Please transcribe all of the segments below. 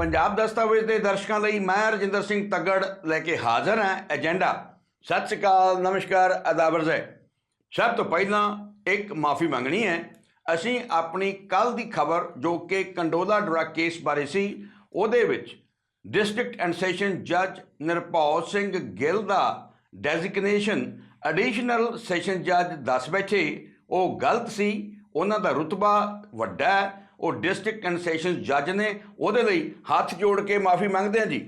ਪੰਜਾਬ ਦਸਤਾਵੇਜ਼ ਦੇ ਦਰਸ਼ਕਾਂ ਲਈ ਮੈਂ ਰਜਿੰਦਰ ਸਿੰਘ ਤੱਗੜ ਲੈ ਕੇ ਹਾਜ਼ਰ ਹਾਂ। ਏਜੰਡਾ। ਸਤਿ ਸ਼੍ਰੀ ਅਕਾਲ, ਨਮਸਕਾਰ ਅਦਾਬਰਜ਼ ਹੈ ਸਭ ਤੋਂ ਪਹਿਲਾਂ ਇੱਕ ਮਾਫੀ ਮੰਗਣੀ ਹੈ। ਅਸੀਂ ਆਪਣੀ ਕੱਲ ਦੀ ਖਬਰ ਜੋ ਕਿ ਕੰਡੋਲਾ ਡਰੱਗ ਕੇਸ ਬਾਰੇ ਸੀ, ਉਹਦੇ ਵਿੱਚ ਡਿਸਟ੍ਰਿਕਟ ਐਂਡ ਸੈਸ਼ਨ ਜੱਜ ਨਿਰਭਉ ਸਿੰਘ ਗਿੱਲ ਦਾ ਡੈਜ਼ਿਗਨੇਸ਼ਨ ਐਡੀਸ਼ਨਲ ਸੈਸ਼ਨ ਜੱਜ ਦੱਸ ਬੈਠੇ। ਉਹ ਗਲਤ ਸੀ। ਉਹਨਾਂ ਦਾ ਰੁਤਬਾ ਵੱਡਾ ਹੈ, ਉਹ ਡਿਸਟ੍ਰਿਕਟ ਐਂਡ ਸੈਸ਼ਨ ਜੱਜ ਨੇ, ਉਹਦੇ ਲਈ ਹੱਥ ਜੋੜ ਕੇ ਮਾਫੀ ਮੰਗਦੇ ਹਾਂ ਜੀ।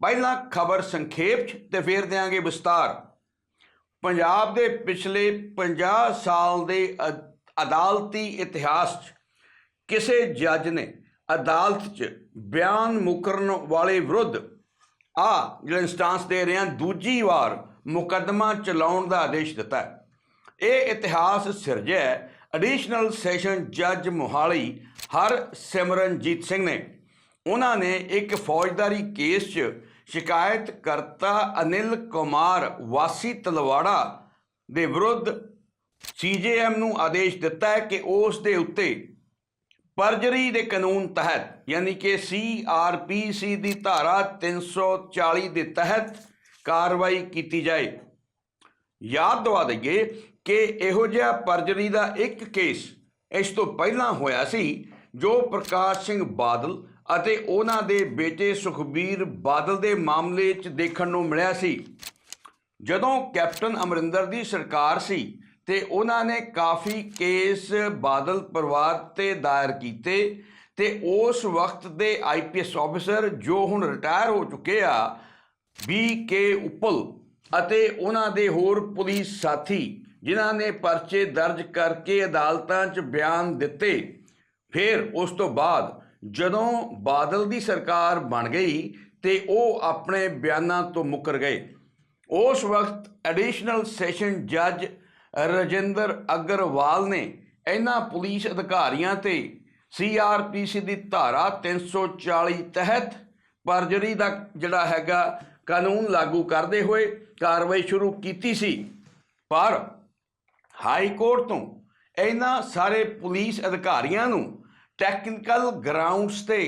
ਪਹਿਲਾਂ ਖਬਰ ਸੰਖੇਪ ਚ ਤੇ ਫੇਰ ਦਿਆਂਗੇ ਵਿਸਤਾਰ। ਪੰਜਾਬ ਦੇ ਪਿਛਲੇ 50 ਸਾਲ ਦੇ ਅਦਾਲਤੀ ਇਤਿਹਾਸ 'ਚ ਕਿਸੇ ਜੱਜ ਨੇ ਅਦਾਲਤ 'ਚ ਬਿਆਨ ਮੁਕਰਨ ਵਾਲੇ ਵਿਰੁੱਧ ਆ ਜਿਹੜਾ ਇੰਸਟੈਂਸ ਦੇ ਰਹੇ ਹਾਂ, ਦੂਜੀ ਵਾਰ ਮੁਕੱਦਮਾ ਚਲਾਉਣ ਦਾ ਆਦੇਸ਼ ਦਿੱਤਾ ਹੈ। ਇਹ ਇਤਿਹਾਸ ਸਿਰਜਿਆ ਐਡੀਸ਼ਨਲ ਸੈਸ਼ਨ ਜੱਜ ਮੋਹਾਲੀ ਹਰ ਸਿਮਰਨਜੀਤ ਸਿੰਘ ਨੇ। ਉਹਨਾਂ ਨੇ ਇੱਕ ਫੌਜਦਾਰੀ ਕੇਸ 'ਚ ਸ਼ਿਕਾਇਤ ਕਰਤਾ ਅਨਿਲ ਕੁਮਾਰ ਵਾਸੀ ਤਲਵਾੜਾ ਦੇ ਵਿਰੁੱਧ ਸੀਜੇਐਮ ਨੂੰ ਆਦੇਸ਼ ਦਿੱਤਾ ਹੈ ਕਿ ਉਸ ਦੇ ਉੱਤੇ ਪਰਜਰੀ ਦੇ ਕਾਨੂੰਨ ਤਹਿਤ, ਯਾਨੀ ਕਿ ਸੀਆਰਪੀਸੀ ਦੀ ਧਾਰਾ 340 ਦੇ ਤਹਿਤ ਕਾਰਵਾਈ ਕੀਤੀ ਜਾਏ। ਯਾਦ ਦਵਾ ਦਈਏ ਕਿ ਇਹੋ ਜਿਹਾ ਪਰਜਰੀ ਦਾ ਇੱਕ ਕੇਸ ਇਸ ਤੋਂ ਪਹਿਲਾਂ ਹੋਇਆ ਸੀ, ਜੋ ਪ੍ਰਕਾਸ਼ ਸਿੰਘ ਬਾਦਲ ਅਤੇ ਉਹਨਾਂ ਦੇ ਬੇਟੇ ਸੁਖਬੀਰ ਬਾਦਲ ਦੇ ਮਾਮਲੇ 'ਚ ਦੇਖਣ ਨੂੰ ਮਿਲਿਆ ਸੀ। ਜਦੋਂ ਕੈਪਟਨ ਅਮਰਿੰਦਰ ਦੀ ਸਰਕਾਰ ਸੀ ਤੇ ਉਹਨਾਂ ਨੇ ਕਾਫੀ ਕੇਸ ਬਾਦਲ ਪਰਿਵਾਰ ਤੇ ਦਾਇਰ ਕੀਤੇ ਤੇ ਉਸ ਵਕਤ ਦੇ ਆਈਪੀਐਸ ਆਫੀਸਰ ਜੋ ਹੁਣ ਰਿਟਾਇਰ ਹੋ ਚੁੱਕੇ ਆ, ਬੀ ਕੇ ਉੱਪਲ ਅਤੇ ਉਹਨਾਂ ਦੇ ਹੋਰ ਪੁਲਿਸ ਸਾਥੀ ਜਿਨ੍ਹਾਂ ਨੇ ਪਰਚੇ ਦਰਜ ਕਰਕੇ ਅਦਾਲਤਾਂ 'ਚ ਬਿਆਨ ਦਿੱਤੇ, ਫਿਰ ਉਸ ਤੋਂ ਬਾਅਦ ਜਦੋਂ ਬਾਦਲ ਦੀ ਸਰਕਾਰ ਬਣ ਗਈ ਤੇ ਉਹ ਆਪਣੇ ਬਿਆਨਾਂ ਤੋਂ ਮੁੱਕਰ ਗਏ। ਉਸ ਵਕਤ ਐਡੀਸ਼ਨਲ ਸੈਸ਼ਨ ਜੱਜ ਰਜਿੰਦਰ ਅਗਰਵਾਲ ਨੇ ਇਹਨਾਂ ਪੁਲਿਸ ਅਧਿਕਾਰੀਆਂ ਤੇ ਸੀਆਰਪੀਸੀ ਦੀ ਧਾਰਾ 340 ਤਹਿਤ ਪਰਜਰੀ ਦਾ ਜਿਹੜਾ ਹੈਗਾ ਕਾਨੂੰਨ ਲਾਗੂ ਕਰਦੇ ਹੋਏ ਕਾਰਵਾਈ ਸ਼ੁਰੂ ਕੀਤੀ ਸੀ। ਪਰ ਹਾਈ ਕੋਰਟ ਤੋਂ ਇਹਨਾਂ ਸਾਰੇ ਪੁਲਿਸ ਅਧਿਕਾਰੀਆਂ ਨੂੰ ਟੈਕਨੀਕਲ ਗਰਾਊਂਡਸ ਤੇ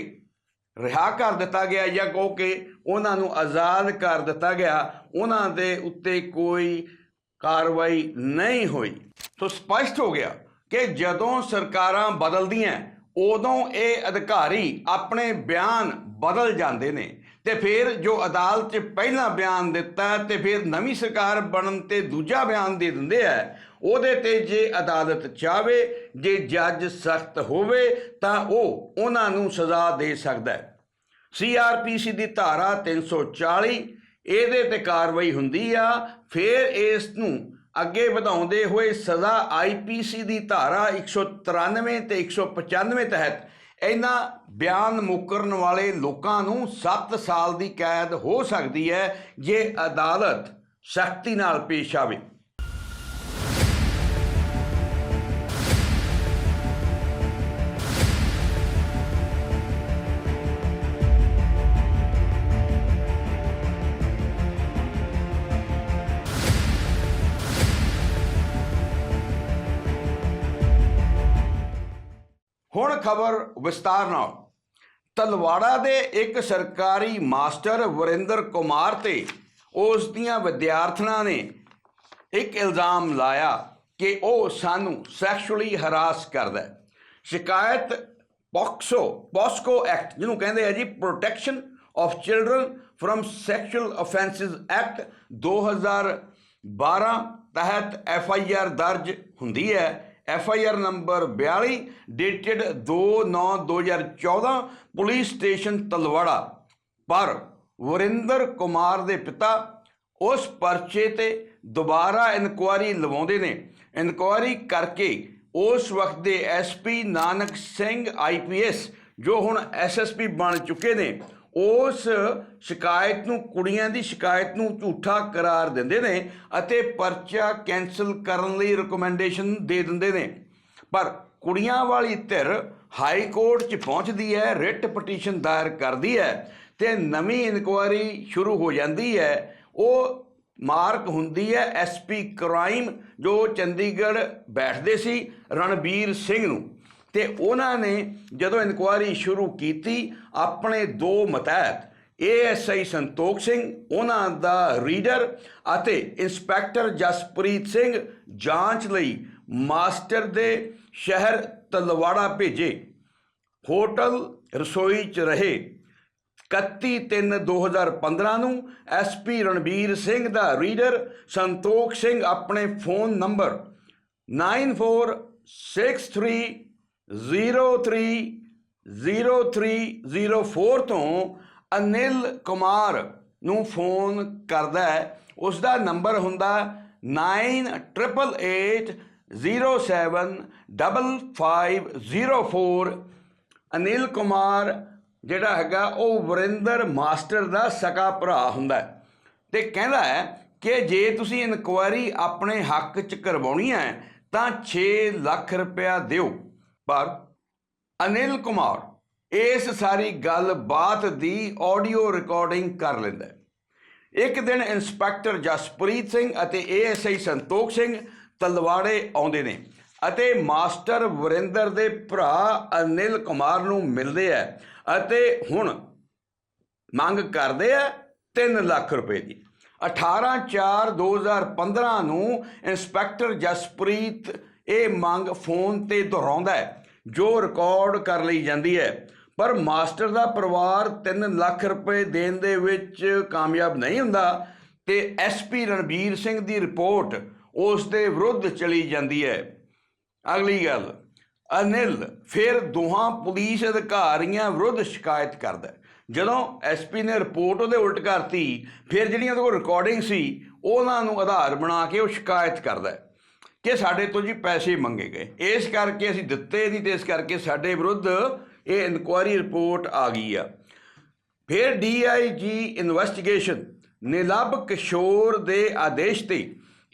ਰਿਹਾ ਕਰ ਦਿੱਤਾ ਗਿਆ ਜਾਂ ਕਹੋ ਕਿ ਉਹਨਾਂ ਨੂੰ ਆਜ਼ਾਦ ਕਰ ਦਿੱਤਾ ਗਿਆ, ਉਹਨਾਂ ਦੇ ਉੱਤੇ ਕੋਈ ਕਾਰਵਾਈ ਨਹੀਂ ਹੋਈ। ਸੋ ਸਪਸ਼ਟ ਹੋ ਗਿਆ ਕਿ ਜਦੋਂ ਸਰਕਾਰਾਂ ਬਦਲਦੀਆਂ, ਉਦੋਂ ਇਹ ਅਧਿਕਾਰੀ ਆਪਣੇ ਬਿਆਨ ਬਦਲ ਜਾਂਦੇ ਨੇ ਤੇ ਫਿਰ ਜੋ ਅਦਾਲਤ 'ਚ ਪਹਿਲਾਂ ਬਿਆਨ ਦਿੱਤਾ ਤੇ ਫਿਰ ਨਵੀਂ ਸਰਕਾਰ ਬਣਨ ਤੇ ਦੂਜਾ ਬਿਆਨ ਦੇ ਦਿੰਦੇ ਆ ਉਹਦੇ ਤੇ ਜੇ ਅਦਾਲਤ ਚਾਵੇ ਜੇ ਜੱਜ ਸਖਤ ਹੋਵੇ, ਤਾਂ ਉਹ ਉਹਨਾਂ ਨੂੰ ਸਜ਼ਾ ਦੇ ਸਕਦਾ ਹੈ। ਸੀਆਰਪੀਸੀ ਦੀ ਧਾਰਾ 340 ਇਹਦੇ ਤੇ ਕਾਰਵਾਈ ਹੁੰਦੀ ਆ। ਫਿਰ ਇਸ ਨੂੰ ਅੱਗੇ ਵਧਾਉਂਦੇ ਹੋਏ ਸਜ਼ਾ ਆਈਪੀਸੀ ਦੀ ਧਾਰਾ 193 ਤੇ 195 ਤਹਿਤ ਇਹਨਾਂ ਬਿਆਨ ਮੁਕਰਨ ਵਾਲੇ ਲੋਕਾਂ ਨੂੰ 7 ਸਾਲ ਦੀ ਕੈਦ ਹੋ ਸਕਦੀ ਹੈ, ਜੇ ਅਦਾਲਤ ਸਖਤੀ ਨਾਲ ਪੇਸ਼ ਆਵੇ। ਖਬਰ ਵਿਸਤਾਰ ਨਾਲ। ਤਲਵਾੜਾ ਦੇ ਇੱਕ ਸਰਕਾਰੀ ਮਾਸਟਰ ਵਰਿੰਦਰ ਕੁਮਾਰ ਤੇ ਉਸ ਦੀਆਂ ਵਿਦਿਆਰਥਣਾਂ ਨੇ ਇੱਕ ਇਲਜ਼ਾਮ ਲਾਇਆ ਕਿ ਉਹ ਸਾਨੂੰ ਸੈਕਸ਼ੂਅਲੀ ਹਰਾਸ ਕਰਦਾ ਸ਼ਿਕਾਇਤ ਪੋਕਸੋ, ਪੋਸਕੋ ਐਕਟ, ਜਿਹਨੂੰ ਕਹਿੰਦੇ ਆ ਜੀ protection of children from sexual offences act 2012 ਤਹਿਤ ਐਫ ਆਈ ਆਰ ਦਰਜ ਹੁੰਦੀ ਹੈ। F I R number 42 dated 2/9/2014 police station Talwara. ਪਰ ਵਰਿੰਦਰ ਕੁਮਾਰ ਦੇ ਪਿਤਾ ਉਸ ਪਰਚੇ ਤੇ ਦੁਬਾਰਾ ਇਨਕੁਆਰੀ ਲਵਾਉਂਦੇ ਨੇ। ਇਨਕੁਆਰੀ ਕਰਕੇ ਉਸ ਵਕਤ ਦੇ ਐਸਪੀ ਨਾਨਕ ਸਿੰਘ ਆਈਪੀਐਸ ਜੋ ਹੁਣ ਐਸਐਸਪੀ ਬਣ ਚੁੱਕੇ ਨੇ ਉਸ ਸ਼ਿਕਾਇਤ ਨੂੰ, ਕੁੜੀਆਂ ਦੀ ਸ਼ਿਕਾਇਤ ਨੂੰ ਝੂਠਾ ਕਰਾਰ ਦਿੰਦੇ ਨੇ ਅਤੇ ਪਰਚਾ ਕੈਨਸਲ ਕਰਨ ਲਈ ਰეკਮੈਂਡੇਸ਼ਨ ਦੇ ਦਿੰਦੇ ਨੇ। ਪਰ ਕੁੜੀਆਂ ਵਾਲੀ ਧਿਰ ਹਾਈ ਕੋਰਟ 'ਚ ਪਹੁੰਚਦੀ ਹੈ ਰਿਟ ਪਟੀਸ਼ਨ ਦਾਇਰ ਕਰਦੀ ਹੈ ਤੇ ਨਵੀਂ ਇਨਕੁਆਇਰੀ ਸ਼ੁਰੂ ਹੋ ਜਾਂਦੀ ਹੈ। ਉਹ ਮਾਰਕ ਹੁੰਦੀ ਹੈ ਐਸਪੀ ਕ੍ਰਾਈਮ, ਜੋ ਚੰਡੀਗੜ੍ਹ ਬੈਠਦੇ ਸੀ ਰਣਬੀਰ ਸਿੰਘ ਨੂੰ। ਤੇ ਉਹਨਾਂ ਨੇ ਜਦੋਂ ਇਨਕੁਆਇਰੀ ਸ਼ੁਰੂ ਕੀਤੀ ਆਪਣੇ ਦੋ ਮਤਹਿਤ ਏਐਸਆਈ ਸੰਤੋਖ ਸਿੰਘ, ਉਹਨਾਂ ਦਾ ਰੀਡਰ ਅਤੇ ਇੰਸਪੈਕਟਰ ਜਸਪ੍ਰੀਤ ਸਿੰਘ ਜਾਂਚ ਲਈ ਮਾਸਟਰ ਦੇ ਸ਼ਹਿਰ ਤਲਵਾੜਾ ਭੇਜੇ। ਹੋਟਲ ਰਸੋਈ 'ਚ ਰਹੇ। 31/3/2015 ਨੂੰ ਐਸਪੀ ਰਣਬੀਰ ਸਿੰਘ ਦਾ ਰੀਡਰ ਸੰਤੋਖ ਸਿੰਘ ਆਪਣੇ ਫੋਨ ਨੰਬਰ 9463030304 ਤੋਂ ਅਨਿਲ ਕੁਮਾਰ ਨੂੰ ਫੋਨ ਕਰਦਾ ਹੈ। ਉਸ ਦਾ ਨੰਬਰ ਹੁੰਦਾ 9888075504 ਅਨਿਲ ਕੁਮਾਰ ਜਿਹੜਾ ਹੈਗਾ, ਉਹ ਵਰਿੰਦਰ ਮਾਸਟਰ ਦਾ ਸਕਾ ਭਰਾ ਹੁੰਦਾ ਹੈ ਤੇ ਕਹਿੰਦਾ ਹੈ ਕਿ ਜੇ ਤੁਸੀਂ ਇਨਕੁਆਇਰੀ ਆਪਣੇ ਹੱਕ 'ਚ ਕਰਵਾਉਣੀ ਹੈ, ਤਾਂ 6 ਲੱਖ ਰੁਪਇਆ ਦਿਓ। ਪਰ ਅਨਿਲ ਕੁਮਾਰ ਇਸ ਸਾਰੀ ਗੱਲਬਾਤ ਦੀ ਆਡੀਓ ਰਿਕਾਰਡਿੰਗ ਕਰ ਲੈਂਦਾ ਹੈ। ਇੱਕ ਦਿਨ ਇੰਸਪੈਕਟਰ ਜਸਪ੍ਰੀਤ ਸਿੰਘ ਅਤੇ ਏਐਸਆਈ ਸੰਤੋਖ ਸਿੰਘ ਤਲਵਾੜੇ ਆਉਂਦੇ ਨੇ ਅਤੇ ਮਾਸਟਰ ਵਰਿੰਦਰ ਦੇ ਭਰਾ ਅਨਿਲ ਕੁਮਾਰ ਨੂੰ ਮਿਲਦੇ ਆ ਅਤੇ ਹੁਣ ਮੰਗ ਕਰਦੇ ਆ 3 ਲੱਖ ਰੁਪਏ ਦੀ। 18/4/2015 ਨੂੰ ਇੰਸਪੈਕਟਰ ਜਸਪ੍ਰੀਤ ਇਹ ਮੰਗ ਫੋਨ ਤੇ ਦੁਹਰਾਉਂਦਾ ਹੈ। ਜੋ ਰਿਕਾਰਡ ਕਰ ਲਈ ਜਾਂਦੀ ਹੈ। ਪਰ ਮਾਸਟਰ ਦਾ ਪਰਿਵਾਰ 3 ਲੱਖ ਰੁਪਏ ਦੇਣ ਦੇ ਵਿੱਚ ਕਾਮਯਾਬ ਨਹੀਂ ਹੁੰਦਾ ਤੇ ਐਸਪੀ ਰਣਬੀਰ ਸਿੰਘ ਦੀ ਰਿਪੋਰਟ ਉਸ ਦੇ ਵਿਰੁੱਧ ਚਲੀ ਜਾਂਦੀ ਹੈ। ਅਗਲੀ ਗੱਲ, ਅਨਿਲ ਫਿਰ ਦੋਹਾਂ ਪੁਲਿਸ ਅਧਿਕਾਰੀਆਂ ਵਿਰੁੱਧ ਸ਼ਿਕਾਇਤ ਕਰਦਾ ਹੈ। ਜਦੋਂ ਐਸਪੀ ਨੇ ਰਿਪੋਰਟ ਉਹਦੇ ਉਲਟ ਕਰਤੀ, ਫਿਰ ਜਿਹੜੀਆਂ ਉਹਦੇ ਕੋਲ ਰਿਕਾਰਡਿੰਗ ਸੀ, ਉਹਨਾਂ ਨੂੰ ਆਧਾਰ ਬਣਾ ਕੇ ਉਹ ਸ਼ਿਕਾਇਤ ਕਰਦਾ ਕਿ ਸਾਡੇ ਤੋਂ ਜੀ ਪੈਸੇ ਮੰਗੇ ਗਏ। ਇਸ ਕਰਕੇ ਅਸੀਂ ਦਿੱਤੇ ਨਹੀਂ ਤੇ ਇਸ ਕਰਕੇ ਸਾਡੇ ਵਿਰੁੱਧ ਇਹ ਇਨਕੁਆਇਰੀ ਰਿਪੋਰਟ ਆ ਗਈ ਆ। ਫਿਰ ਡੀਆਈਜੀ ਇਨਵੈਸਟੀਗੇਸ਼ਨ ਨਿਲਬ ਕਿਸ਼ੋਰ ਦੇ ਆਦੇਸ਼ ਤੇ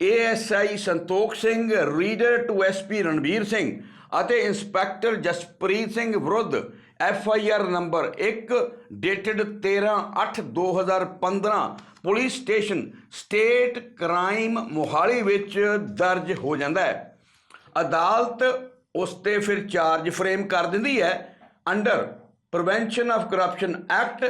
ASI Santokh Singh, reader to SP Ranbir Singh ਅਤੇ ਇੰਸਪੈਕਟਰ ਜਸਪ੍ਰੀਤ ਸਿੰਘ ਵਿਰੁੱਧ F I R number 1 dated 13/8/2015 police station, state crime Mohali ਵਿੱਚ ਦਰਜ ਹੋ ਜਾਂਦਾ ਹੈ। ਅਦਾਲਤ ਉਸ ਤੇ ਫਿਰ ਚਾਰਜ ਫਰੇਮ ਕਰ ਦਿੰਦੀ ਹੈ, under prevention of corruption act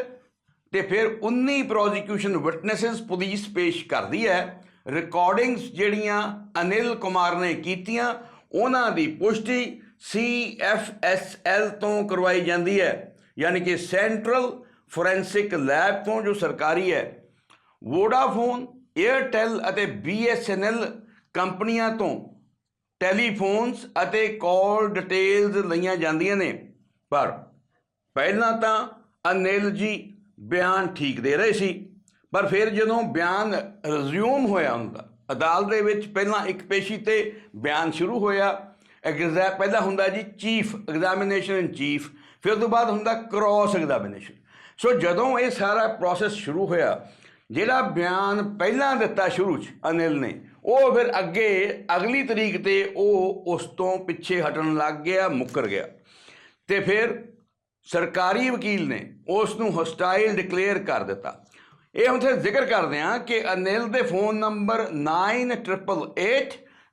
ਤੇ ਫਿਰ 19 ਪ੍ਰੋਸੀਕਿਊਸ਼ਨ ਵਿਟਨੈਸਸ ਪੁਲਿਸ ਪੇਸ਼ ਕਰਦੀ ਹੈ। ਰਿਕਾਰਡਿੰਗਸ ਜਿਹੜੀਆਂ ਅਨਿਲ ਕੁਮਾਰ ਨੇ ਕੀਤੀਆਂ, ਉਹਨਾਂ ਦੀ ਪੁਸ਼ਟੀ CFSL ਤੋਂ ਕਰਵਾਈ ਜਾਂਦੀ ਹੈ, ਯਾਨੀ ਕਿ ਸੈਂਟਰਲ ਫੋਰੈਂਸਿਕ ਲੈਬ ਤੋਂ ਜੋ ਸਰਕਾਰੀ ਹੈ। ਵੋਡਾਫੋਨ 에ਅਰਟੈਲ ਅਤੇ BSNL ਕੰਪਨੀਆਂ ਤੋਂ ਟੈਲੀਫੋਨਸ ਅਤੇ ਕਾਲ ਡਿਟੇਲਸ ਲਈਆਂ ਜਾਂਦੀਆਂ ਨੇ। ਪਰ ਪਹਿਲਾਂ ਤਾਂ ਅਨਿਲ ਜੀ ਬਿਆਨ ਠੀਕ ਦੇ ਰਹੇ ਸੀ, ਪਰ ਫਿਰ ਜਦੋਂ ਬਿਆਨ ਰਿਜ਼ਿਊਮ ਹੋਇਆ ਹੁੰਦਾ, ਅਦਾਲਤ ਦੇ ਵਿੱਚ ਪਹਿਲਾਂ ਇੱਕ ਪੇਸ਼ੀ ਤੇ ਬਿਆਨ ਸ਼ੁਰੂ ਹੋਇਆ ਐਗਜ਼ਾ ਪਹਿਲਾਂ ਹੁੰਦਾ ਜੀ ਚੀਫ ਐਗਜ਼ਾਮੀਨੇਸ਼ਨ ਇਨ ਚੀਫ ਫਿਰ ਉਸ ਤੋਂ ਬਾਅਦ ਹੁੰਦਾ ਕ੍ਰਾਸ ਐਗਜ਼ਾਮੀਨੇਸ਼ਨ ਸੋ ਜਦੋਂ ਇਹ ਸਾਰਾ ਪ੍ਰੋਸੈਸ ਸ਼ੁਰੂ ਹੋਇਆ, ਜਿਹੜਾ ਬਿਆਨ ਪਹਿਲਾਂ ਦਿੱਤਾ ਸ਼ੁਰੂ ਚ ਅਨਿਲ ਨੇ, ਉਹ ਫਿਰ ਅੱਗੇ ਅਗਲੀ ਤਰੀਕ ਤੇ ਉਹ ਉਸ ਤੋਂ ਪਿੱਛੇ ਹਟਣ ਲੱਗ ਗਿਆ, ਮੁੱਕਰ ਗਿਆ। ਤੇ ਫਿਰ ਸਰਕਾਰੀ ਵਕੀਲ ਨੇ ਉਸ ਨੂੰ ਹਸਟਾਈਲ ਡਿਕਲੇਅਰ ਕਰ ਦਿੱਤਾ। ਇਹ ਹੁਣ ਤੇ ਜ਼ਿਕਰ ਕਰਦੇ ਹਾਂ ਕਿ ਅਨਿਲ ਦੇ ਫੋਨ ਨੰਬਰ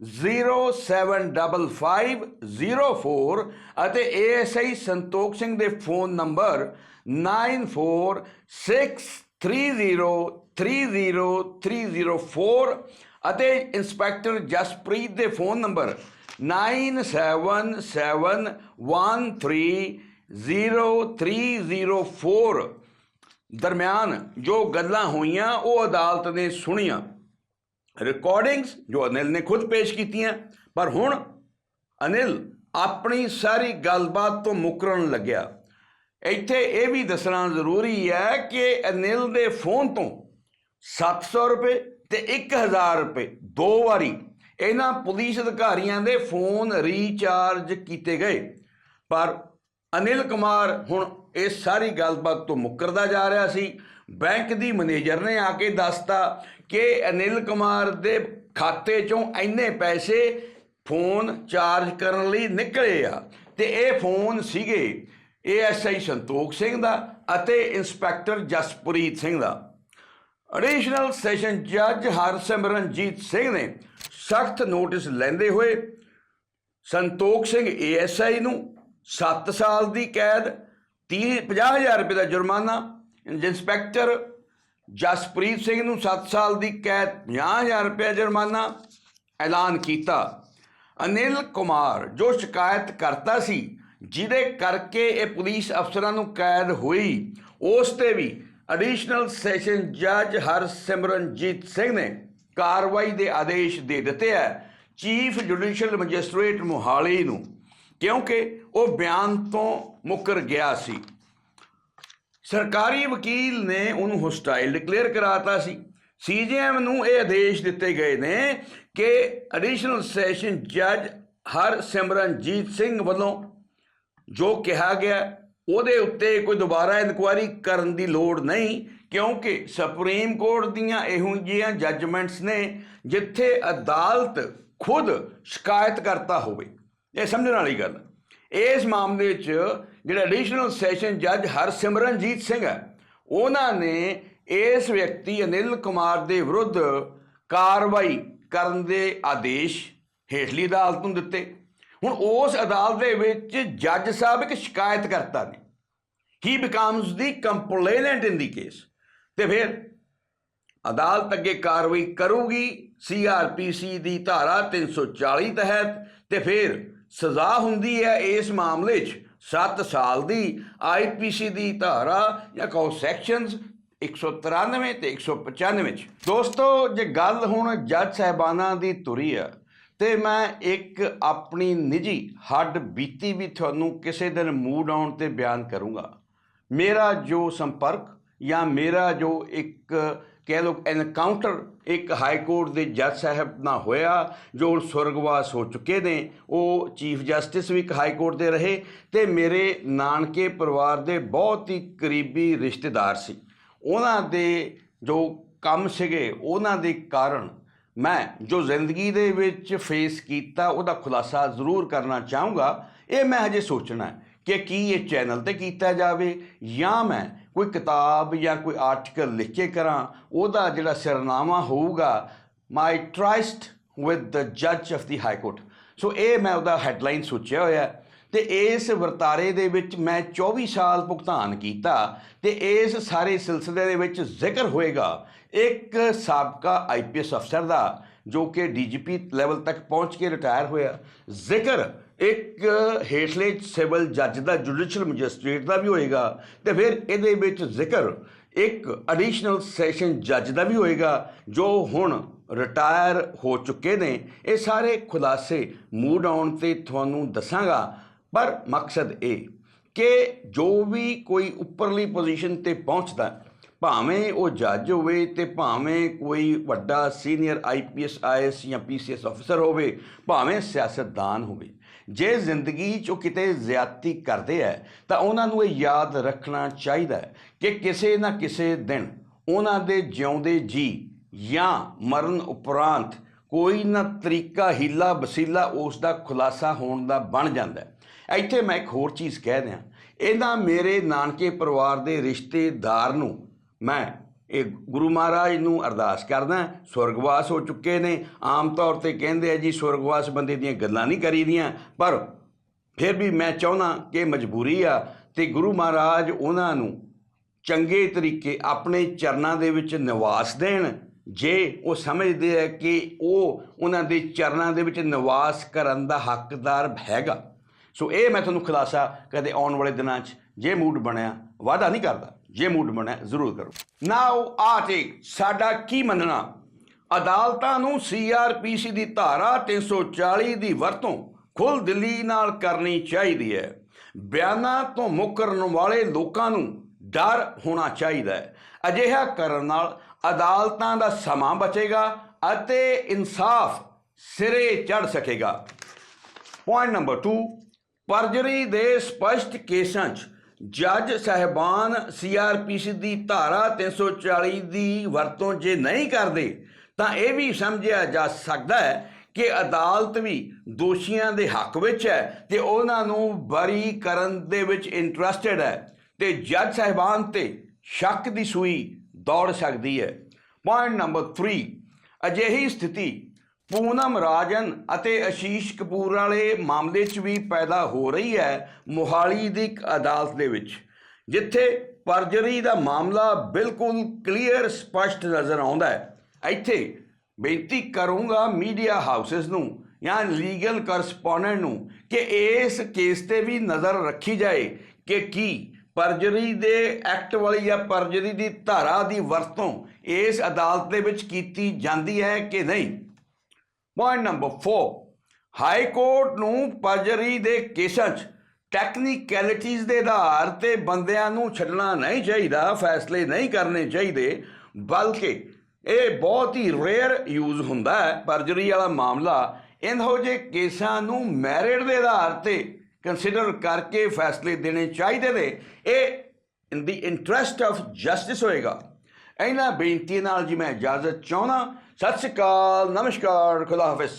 9888075504 ਅਤੇ ਏਐਸਆਈ ਸੰਤੋਖ ਸਿੰਘ ਦੇ ਫੋਨ ਨੰਬਰ 9463030304 ਅਤੇ ਇੰਸਪੈਕਟਰ ਜਸਪ੍ਰੀਤ ਦੇ ਫੋਨ ਨੰਬਰ 9771130304 ਦਰਮਿਆਨ ਜੋ ਗੱਲਾਂ ਹੋਈਆਂ ਉਹ ਅਦਾਲਤ ਨੇ ਸੁਣੀਆਂ। ਰਿਕਾਰਡਿੰਗਸ ਜੋ ਅਨਿਲ ਨੇ ਖੁਦ ਪੇਸ਼ ਕੀਤੀਆਂ, ਪਰ ਹੁਣ ਅਨਿਲ ਆਪਣੀ ਸਾਰੀ ਗੱਲਬਾਤ ਤੋਂ ਮੁਕਰਨ ਲੱਗਿਆ। ਇੱਥੇ ਇਹ ਵੀ ਦੱਸਣਾ ਜ਼ਰੂਰੀ ਹੈ ਕਿ ਅਨਿਲ ਦੇ ਫੋਨ ਤੋਂ 700 ਰੁਪਏ ਤੇ 1000 ਰੁਪਏ ਦੋ ਵਾਰੀ ਇਹਨਾਂ ਪੁਲਿਸ ਅਧਿਕਾਰੀਆਂ ਦੇ ਫੋਨ ਰੀਚਾਰਜ ਕੀਤੇ ਗਏ। ਪਰ ਅਨਿਲ ਕੁਮਾਰ ਹੁਣ ਇਹ ਸਾਰੀ ਗੱਲਬਾਤ ਤੋਂ ਮੁੱਕਰਦਾ ਜਾ ਰਿਹਾ ਸੀ। ਬੈਂਕ ਦੀ ਮੈਨੇਜਰ ਨੇ ਆ ਕੇ ਦੱਸਤਾ ਕਿ ਅਨਿਲ ਕੁਮਾਰ ਦੇ ਖਾਤੇ ਚੋਂ ਇੰਨੇ ਪੈਸੇ ਫੋਨ ਚਾਰਜ ਕਰਨ ਲਈ ਨਿਕਲੇ ਆ। ਤੇ ਇਹ ਫੋਨ ਸੀਗੇ ਏਐਸਆਈ ਸੰਤੋਖ ਸਿੰਘ ਦਾ ਅਤੇ ਇੰਸਪੈਕਟਰ ਜਸਪ੍ਰੀਤ ਸਿੰਘ ਦਾ। ਐਡੀਸ਼ਨਲ ਸੈਸ਼ਨ ਜੱਜ ਹਰਸਿਮਰਨਜੀਤ ਸਿੰਘ ਨੇ ਸਖਤ ਨੋਟਿਸ ਲੈਂਦੇ ਹੋਏ ਸੰਤੋਖ ਸਿੰਘ ਏਐਸਆਈ ਨੂੰ 7 ਸਾਲ ਦੀ ਕੈਦ 30 50000 ਰੁਪਏ ਦਾ ਜੁਰਮਾਨਾ ਇੰਸਪੈਕਟਰ ਜਸਪ੍ਰੀਤ ਸਿੰਘ ਨੂੰ 7 ਸਾਲ ਦੀ ਕੈਦ 50000 ਰੁਪਏ ਜੁਰਮਾਨਾ ਐਲਾਨ ਕੀਤਾ। ਅਨਿਲ ਕੁਮਾਰ ਜੋ ਸ਼ਿਕਾਇਤ ਕਰਤਾ ਸੀ, ਜਿਹਦੇ ਕਰਕੇ ਇਹ ਪੁਲਿਸ ਅਫਸਰਾਂ ਨੂੰ ਕੈਦ ਹੋਈ, ਉਸ ਤੇ ਵੀ ਐਡੀਸ਼ਨਲ ਸੈਸ਼ਨ ਜੱਜ ਹਰਸਿਮਰਨਜੀਤ ਸਿੰਘ ਨੇ ਕਾਰਵਾਈ ਦੇ ਆਦੇਸ਼ ਦੇ ਦਿੱਤੇ ਹੈ ਚੀਫ ਜੁਡੀਸ਼ੀਅਲ ਮੈਜਿਸਟ੍ਰੇਟ ਮੋਹਾਲੀ ਨੂੰ, ਕਿਉਂਕਿ ਉਹ ਬਿਆਨ ਤੋਂ ਮੁੱਕਰ ਗਿਆ ਸੀ। ਸਰਕਾਰੀ ਵਕੀਲ ਨੇ ਉਹਨੂੰ ਹੋਸਟਾਈਲ ਡਿਕਲੇਅਰ ਕਰਾਤਾ ਸੀ। ਸੀਜੀਐਮ ਨੂੰ ਇਹ ਆਦੇਸ਼ ਦਿੱਤੇ ਗਏ ਨੇ ਕਿ ਐਡੀਸ਼ਨਲ ਸੈਸ਼ਨ ਜੱਜ ਹਰਸਿਮਰਨਜੀਤ ਸਿੰਘ ਵੱਲੋਂ ਜੋ ਕਿਹਾ ਗਿਆ, ਉਹਦੇ ਉੱਤੇ ਕੋਈ ਦੁਬਾਰਾ ਇਨਕੁਆਇਰੀ ਕਰਨ ਦੀ ਲੋੜ ਨਹੀਂ, ਕਿਉਂਕਿ ਸੁਪਰੀਮ ਕੋਰਟ ਦੀਆਂ ਇਹੋ ਜਿਹੀਆਂ ਜੱਜਮੈਂਟਸ ਨੇ ਜਿੱਥੇ ਅਦਾਲਤ ਖੁਦ ਸ਼ਿਕਾਇਤ ਕਰਤਾ ਹੋਵੇ। ਇਹ ਸਮਝਣ ਵਾਲੀ ਗੱਲ ਇਸ ਮਾਮਲੇ 'ਚ ਜਿਹੜਾ ਐਡੀਸ਼ਨਲ ਸੈਸ਼ਨ ਜੱਜ ਹਰਸਿਮਰਨਜੀਤ ਸਿੰਘ ਹੈ, ਉਹਨਾਂ ਨੇ ਇਸ ਵਿਅਕਤੀ ਅਨਿਲ ਕੁਮਾਰ ਦੇ ਵਿਰੁੱਧ ਕਾਰਵਾਈ ਕਰਨ ਦੇ ਆਦੇਸ਼ ਹੇਠਲੀ ਅਦਾਲਤ ਨੂੰ ਦਿੱਤੇ। ਹੁਣ ਉਸ ਅਦਾਲਤ ਦੇ ਵਿੱਚ ਜੱਜ ਸਾਹਿਬ ਇੱਕ ਸ਼ਿਕਾਇਤ ਕਰਤਾ ਨੇ। He becomes the complainant in the case ਤੇ ਫਿਰ ਅਦਾਲਤ ਅੱਗੇ ਕਾਰਵਾਈ ਕਰੂਗੀ ਸੀਆਰਪੀਸੀ ਦੀ ਧਾਰਾ 340 ਤਹਿਤ, ਤੇ ਫਿਰ ਸਜ਼ਾ ਹੁੰਦੀ ਹੈ ਇਸ ਮਾਮਲੇ 'ਚ। 7 ਸਾਲ ਦੀ ਆਈਪੀਸੀ ਦੀ ਧਾਰਾ ਜਾਂ ਕਹੋ ਸੈਕਸ਼ਨਸ 193 ਤੇ 195 ਚ। ਦੋਸਤੋ, ਜੇ ਗੱਲ ਹੁਣ ਜੱਜ ਸਾਹਿਬਾਨਾਂ ਦੀ ਤੁਰੀ ਆ, ਤੇ ਮੈਂ ਇੱਕ ਆਪਣੀ ਨਿੱਜੀ ਹੱਡ ਬੀਤੀ ਵੀ ਤੁਹਾਨੂੰ ਕਿਸੇ ਦਿਨ ਮੂਡ ਆਉਣ ਤੇ ਬਿਆਨ ਕਰੂੰਗਾ। ਮੇਰਾ ਜੋ ਸੰਪਰਕ ਜਾਂ ਮੇਰਾ ਜੋ ਇੱਕ ਕਹਿ ਲਓ ਐਨਕਾਊਂਟਰ ਇੱਕ ਹਾਈ ਕੋਰਟ ਦੇ ਜੱਜ ਸਾਹਿਬ ਨਾਲ ਹੋਇਆ, ਜੋ ਸੁਰਗਵਾਸ ਹੋ ਚੁੱਕੇ ਨੇ। ਉਹ ਚੀਫ ਜਸਟਿਸ ਵੀ ਇੱਕ ਹਾਈ ਕੋਰਟ ਦੇ ਰਹੇ ਤੇ ਮੇਰੇ ਨਾਨਕੇ ਪਰਿਵਾਰ ਦੇ ਬਹੁਤ ਹੀ ਕਰੀਬੀ ਰਿਸ਼ਤੇਦਾਰ ਸੀ। ਉਹਨਾਂ ਦੇ ਜੋ ਕੰਮ ਸੀਗੇ, ਉਹਨਾਂ ਦੇ ਕਾਰਨ ਮੈਂ ਜੋ ਜ਼ਿੰਦਗੀ ਦੇ ਵਿੱਚ ਫੇਸ ਕੀਤਾ, ਉਹਦਾ ਖੁਲਾਸਾ ਜ਼ਰੂਰ ਕਰਨਾ ਚਾਹੂੰਗਾ। ਇਹ ਮੈਂ ਹਜੇ ਸੋਚਣਾ ਕਿ ਕੀ ਇਹ ਚੈਨਲ ਤੇ ਕੀਤਾ ਜਾਵੇ ਜਾਂ ਮੈਂ ਕੋਈ ਕਿਤਾਬ ਜਾਂ ਕੋਈ ਆਰਟੀਕਲ ਲਿਖ ਕੇ ਕਰਾਂ, ਉਹਦਾ ਜਿਹੜਾ ਸਿਰਨਾਮਾ ਹੋਊਗਾ ਮਾਈ ਟਰਸਟ ਵਿਦ ਦ ਜੱਜ of the high court so ਇਹ ਮੈਂ ਉਹਦਾ ਹੈਡਲਾਈਨ ਸੋਚਿਆ ਹੋਇਆ ਹੈ। ਤੇ ਇਸ ਵਰਤਾਰੇ ਦੇ ਵਿੱਚ ਮੈਂ 24 ਸਾਲ ਭੁਗਤਾਨ ਕੀਤਾ ਤੇ ਇਸ ਸਾਰੇ ਸਿਲਸਿਲੇ ਦੇ ਵਿੱਚ ਜ਼ਿਕਰ ਹੋਏਗਾ ਇੱਕ ਸਾਬਕਾ ਆਈਪੀਐਸ ਅਫਸਰ ਦਾ ਜੋ ਕਿ ਡੀਜੀਪੀ ਲੈਵਲ ਤੱਕ ਪਹੁੰਚ ਕੇ ਰਿਟਾਇਰ ਹੋਇਆ। ਜ਼ਿਕਰ ਇੱਕ ਹੇਠਲੇ ਸਿਵਲ ਜੱਜ ਦਾ ਜੁਡੀਸ਼ੀਅਲ ਮੈਜਿਸਟ੍ਰੇਟ ਦਾ ਵੀ ਹੋਏਗਾ ਤੇ ਫਿਰ ਇਹਦੇ ਵਿੱਚ ਜ਼ਿਕਰ ਇੱਕ ਐਡੀਸ਼ਨਲ ਸੈਸ਼ਨ ਜੱਜ ਦਾ ਵੀ ਹੋਏਗਾ, ਜੋ ਹੁਣ ਰਿਟਾਇਰ ਹੋ ਚੁੱਕੇ ਨੇ। ਇਹ ਸਾਰੇ ਖੁਲਾਸੇ ਮੂਡ ਆਉਣ ਤੇ ਤੁਹਾਨੂੰ ਦੱਸਾਂਗਾ, ਪਰ ਮਕਸਦ ਇਹ ਕਿ ਜੋ ਵੀ ਕੋਈ ਉੱਪਰਲੀ ਪੋਜੀਸ਼ਨ ਤੇ ਪਹੁੰਚਦਾ ਭਾਵੇਂ ਉਹ ਜੱਜ ਹੋਵੇ ਤੇ ਭਾਵੇਂ ਕੋਈ ਵੱਡਾ ਸੀਨੀਅਰ ਆਈਪੀਐਸ ਆਈਐਸ ਜਾਂ ਪੀਸੀਐਸ ਅਫਸਰ ਹੋਵੇ, ਭਾਵੇਂ ਸਿਆਸਤਦਾਨ ਹੋਵੇ, ਜੇ ਜ਼ਿੰਦਗੀ 'ਚ ਉਹ ਕਿਤੇ ਜ਼ਿਆਦਤੀ ਕਰਦੇ ਆ, ਤਾਂ ਉਹਨਾਂ ਨੂੰ ਇਹ ਯਾਦ ਰੱਖਣਾ ਚਾਹੀਦਾ ਹੈ ਕਿ ਕਿਸੇ ਨਾ ਕਿਸੇ ਦਿਨ ਉਹਨਾਂ ਦੇ ਜਿਉਂਦੇ ਜੀ ਜਾਂ ਮਰਨ ਉਪਰੰਤ ਕੋਈ ਨਾ ਤਰੀਕਾ, ਹੀਲਾ ਵਸੀਲਾ ਉਸ ਦਾ ਖੁਲਾਸਾ ਹੋਣ ਦਾ ਬਣ ਜਾਂਦਾ ਹੈ। ਇੱਥੇ ਮੈਂ ਇੱਕ ਹੋਰ ਚੀਜ਼ ਕਹਿ ਦਿਆਂ। ਇਹਨਾਂ ਮੇਰੇ ਨਾਨਕੇ ਪਰਿਵਾਰ ਦੇ ਰਿਸ਼ਤੇਦਾਰ ਨੂੰ ਮੈਂ ਇਹ ਗੁਰੂ ਮਹਾਰਾਜ ਨੂੰ ਅਰਦਾਸ ਕਰਦਾ, ਸਵਰਗਵਾਸ ਹੋ ਚੁੱਕੇ ਨੇ। ਆਮ ਤੌਰ ਤੇ ਕਹਿੰਦੇ ਆ ਜੀ, ਸਵਰਗਵਾਸ ਬੰਦੇ ਦੀਆਂ ਗੱਲਾਂ ਨਹੀਂ ਕਰੀਦੀਆਂ, ਪਰ ਫਿਰ ਵੀ ਮੈਂ ਚਾਹੁੰਦਾ ਕਿ ਮਜਬੂਰੀ ਆ ਤੇ ਗੁਰੂ ਮਹਾਰਾਜ ਉਹਨਾਂ ਨੂੰ ਚੰਗੇ ਤਰੀਕੇ ਆਪਣੇ ਚਰਨਾਂ ਦੇ ਵਿੱਚ ਨਿਵਾਸ ਦੇਣ। ਜੇ ਉਹ ਸਮਝਦੇ ਆ ਕਿ ਉਹ ਉਹਨਾਂ ਦੇ ਚਰਨਾਂ ਦੇ ਵਿੱਚ ਨਿਵਾਸ ਕਰਨ ਦਾ ਹੱਕਦਾਰ ਹੈਗਾ। ਸੋ ਇਹ ਮੈਂ ਤੁਹਾਨੂੰ ਖੁਲਾਸਾ ਕਦੇ ਆਉਣ ਵਾਲੇ ਦਿਨਾਂ 'ਚ ਜੇ ਮੂਡ ਬਣਿਆ, ਵਾਅਦਾ ਨਹੀਂ ਕਰਦਾ। ਜੇ ਮੂਡ ਬਣਿਆ ਜ਼ਰੂਰ ਕਰੋ। ਨਾਓ ਆ ਟੇਕ ਸਾਡਾ ਕੀ ਮੰਨਣਾ? ਅਦਾਲਤਾਂ ਨੂੰ ਸੀਆਰਪੀਸੀ ਦੀ ਧਾਰਾ 340 ਦੀ ਵਰਤੋਂ ਖੁੱਲ ਦਿੱਲੀ ਨਾਲ ਕਰਨੀ ਚਾਹੀਦੀ ਹੈ। ਬਿਆਨਾਂ ਤੋਂ ਮੁਕਰਨ ਵਾਲੇ ਲੋਕਾਂ ਨੂੰ ਡਰ ਹੋਣਾ ਚਾਹੀਦਾ ਹੈ। ਅਜਿਹਾ ਕਰਨ ਨਾਲ ਅਦਾਲਤਾਂ ਦਾ ਸਮਾਂ ਬਚੇਗਾ ਅਤੇ ਇਨਸਾਫ ਸਿਰੇ ਚੜ ਸਕੇਗਾ। ਪੁਆਇੰਟ ਨੰਬਰ 2 ਪਰਜਰੀ ਦੇ ਸਪਸ਼ਟ ਕੇਸਾਂ 'ਚ ਜੱਜ ਸਹਿਬਾਨ ਸੀਆਰਪੀਸੀ ਦੀ ਧਾਰਾ 340 ਦੀ ਵਰਤੋਂ ਜੇ ਨਹੀਂ ਕਰਦੇ, ਤਾਂ ਇਹ ਵੀ ਸਮਝਿਆ ਜਾ ਸਕਦਾ ਹੈ ਕਿ ਅਦਾਲਤ ਵੀ ਦੋਸ਼ੀਆਂ ਦੇ ਹੱਕ ਵਿੱਚ ਹੈ ਤੇ ਉਹਨਾਂ ਨੂੰ ਬਰੀ ਕਰਨ ਦੇ ਵਿੱਚ ਇੰਟਰਸਟਿਡ ਹੈ ਤੇ ਜੱਜ ਸਹਿਬਾਨ ਤੇ ਸ਼ੱਕ ਦੀ ਸੂਈ ਦੌੜ ਸਕਦੀ ਹੈ। ਪੁਆਇੰਟ ਨੰਬਰ 3 ਅਜਿਹੀ ਸਥਿਤੀ ਪੂਨਮ ਰਾਜਨ ਅਤੇ ਆਸ਼ੀਸ਼ ਕਪੂਰ ਵਾਲੇ ਮਾਮਲੇ 'ਚ ਵੀ ਪੈਦਾ ਹੋ ਰਹੀ ਹੈ ਮੋਹਾਲੀ ਦੀ ਇੱਕ ਅਦਾਲਤ ਦੇ ਵਿੱਚ, ਜਿੱਥੇ ਪਰਜਰੀ ਦਾ ਮਾਮਲਾ ਬਿਲਕੁਲ ਕਲੀਅਰ ਸਪਸ਼ਟ ਨਜ਼ਰ ਆਉਂਦਾ ਹੈ। ਇੱਥੇ ਬੇਨਤੀ ਕਰੂੰਗਾ ਮੀਡੀਆ ਹਾਊਸਸ ਨੂੰ ਜਾਂ ਲੀਗਲ ਕਰਸਪੋਂਡੈਂਟ ਨੂੰ ਕਿ ਇਸ ਕੇਸ ਤੇ ਵੀ ਨਜ਼ਰ ਰੱਖੀ ਜਾਏ ਕਿ ਕੀ ਪਰਜਰੀ ਦੇ ਐਕਟ ਵਾਲੀ ਜਾਂ ਪਰਜਰੀ ਦੀ ਧਾਰਾ ਦੀ ਵਰਤੋਂ ਇਸ ਅਦਾਲਤ ਦੇ ਵਿੱਚ ਕੀਤੀ ਜਾਂਦੀ ਹੈ ਕਿ ਨਹੀਂ। ਪੁਆਇੰਟ ਨੰਬਰ 4 ਹਾਈ ਕੋਰਟ ਨੂੰ ਪਰਜਰੀ ਦੇ ਕੇਸਾਂ 'ਚ ਟੈਕਨੀਕੈਲਿਟੀਜ਼ ਦੇ ਆਧਾਰ ਤੇ ਬੰਦਿਆਂ ਨੂੰ ਛੱਡਣਾ ਨਹੀਂ ਚਾਹੀਦਾ, ਫੈਸਲੇ ਨਹੀਂ ਕਰਨੇ ਚਾਹੀਦੇ, ਬਲਕਿ ਇਹ ਬਹੁਤ ਹੀ ਰੇਅਰ ਯੂਜ਼ ਹੁੰਦਾ ਹੈ ਪਰਜਰੀ ਵਾਲਾ ਮਾਮਲਾ। ਇਹੋ ਜਿਹੇ ਕੇਸਾਂ ਨੂੰ ਮੈਰਿਟ ਦੇ ਆਧਾਰ ਤੇ ਕੰਸੀਡਰ ਕਰਕੇ ਫੈਸਲੇ ਦੇਣੇ ਚਾਹੀਦੇ ਨੇ। ਇਹ in the interest of justice ਹੋਏਗਾ। ਇਹਨਾਂ ਬੇਨਤੀਆਂ ਨਾਲ ਜੀ ਮੈਂ ਇਜਾਜ਼ਤ ਚਾਹੁੰਦਾ। ਸਤਿ ਸ਼੍ਰੀ ਅਕਾਲ ਨਮਸਕਾਰ ਖੁਦਾ ਹਾਫਿਜ਼।